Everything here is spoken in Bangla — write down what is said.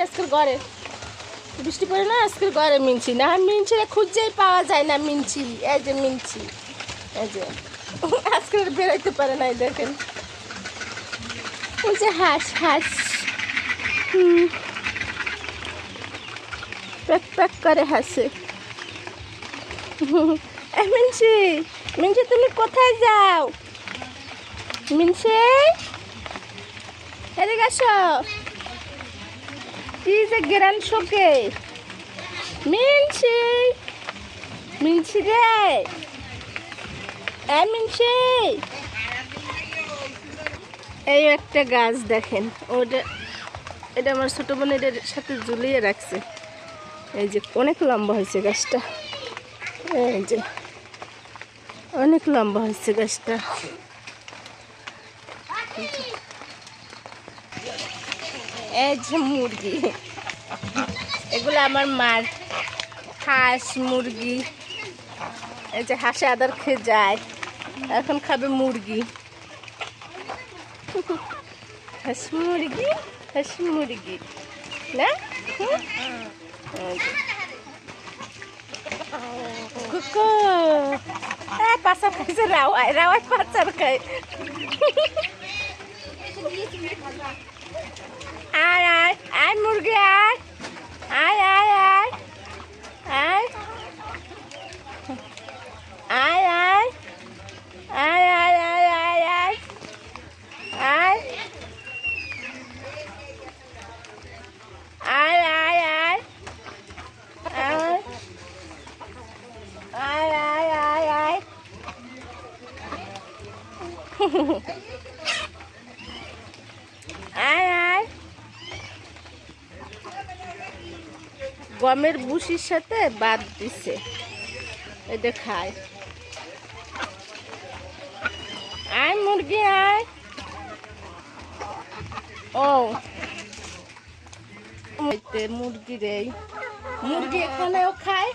আজকের ঘরে। বৃষ্টি পড়ে না, আজকের ঘরে মিনছি। না, মিনছিরে খুঁজেই পাওয়া যায় না, মিনছি। এই যে মিনছি। এই যে। আজকে আর বেরোইতে পারে নাই, দেখেন। ওই যে হাঁস হাঁস। প্যাক প্যাক করে হাসে। মিনছি মিনছি, তুমি কোথায় যাও? মিনছি? এদিকে আসো। যে গেরান শোকে। মিনছি। মিনছি রে। এই মিনছি। এই একটা গাছ দেখেন, ওটা এটা আমার ছোট বোনের সাথে ঝুলিয়ে রাখছে। এই যে অনেক লম্বা হয়েছে গাছটা। এই যে অনেক লম্বা হয়েছে গাছটা। এই যে মুরগি। এগুলো আমার মার। হাঁস, মুরগি। এই যে হাঁসে আদার খেয়ে যায়। এখন খাবে মুরগি। হাঁস মুরগি হাঁস মুরগি। না? কুকু। পাশা খাইছে রাওয়াই রাওয়াই পাচার খায়। আয় আয় আয় মুরগি, আয়। আয় আয় আয়। আয়। আয় আয়। আয় আয় আয় আয় আয়। আয়। আয় আয় আয়। আয়। আয় আয় আয় আয়। আয় আয়। গমের বুসির সাথে বাদ দিছে। এটা খায় আয়। মুরগি, আয়। ও। মুরগি রে মুরগি এখানেও খায়?